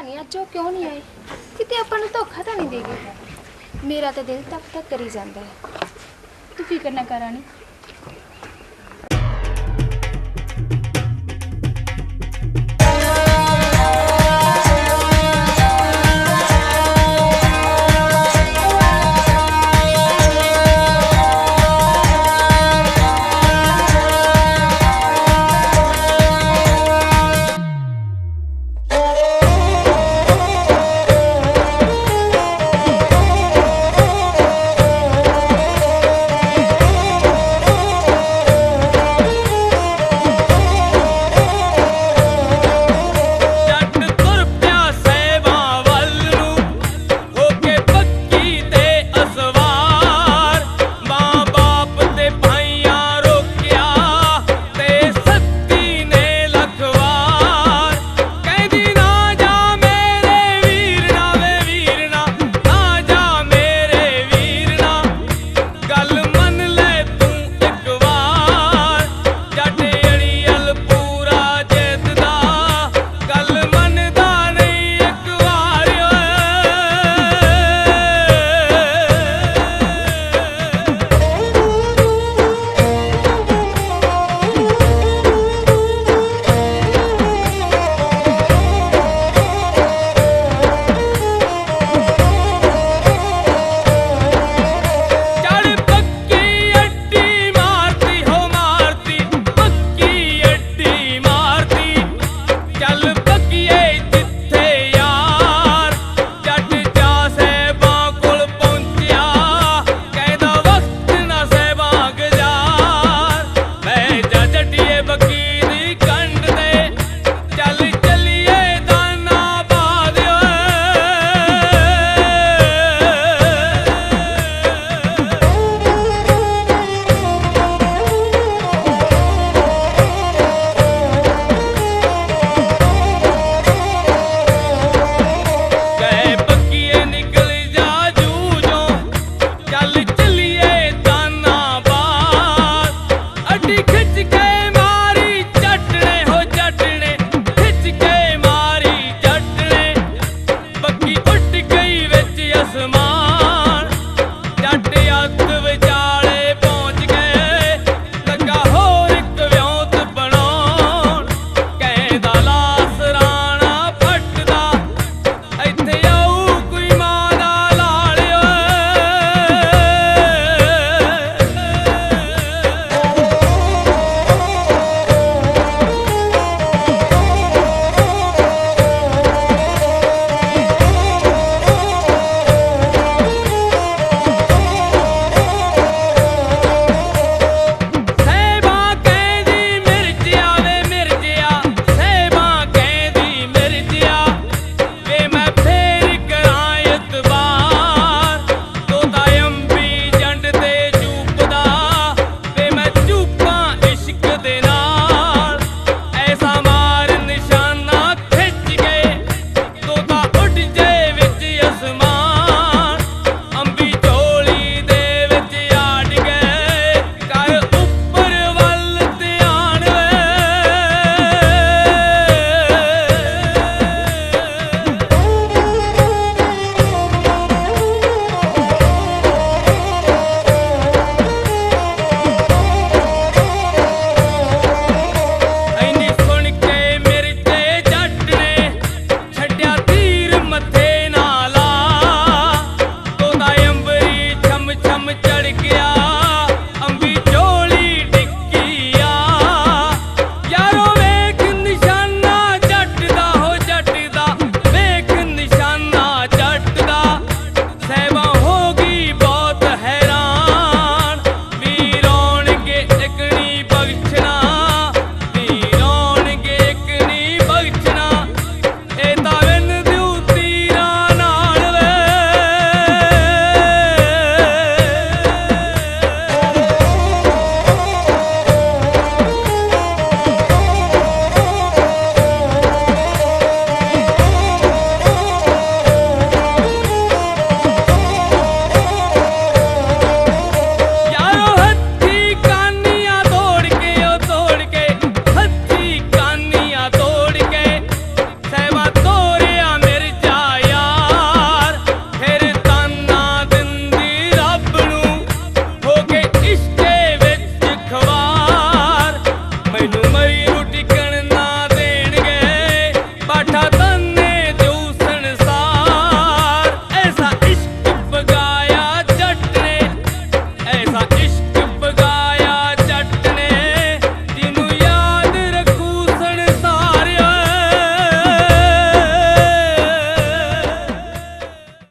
ਪਤਾ ਨਹੀਂ, ਅੱਜ ਉਹ ਕਿਉਂ ਨਹੀਂ ਆਏ? ਕਿਤੇ ਆਪਾਂ ਨੂੰ ਧੋਖਾ ਤਾਂ ਨਹੀਂ ਦੇ ਗਏ? ਮੇਰਾ ਤਾਂ ਦਿਲ ਤੱਕ ਤੱਕ ਕਰੀ ਜਾਂਦਾ ਹੈ। ਤੂੰ ਫਿਕਰ ਨਾ ਕਰ ਰਾਣੀ।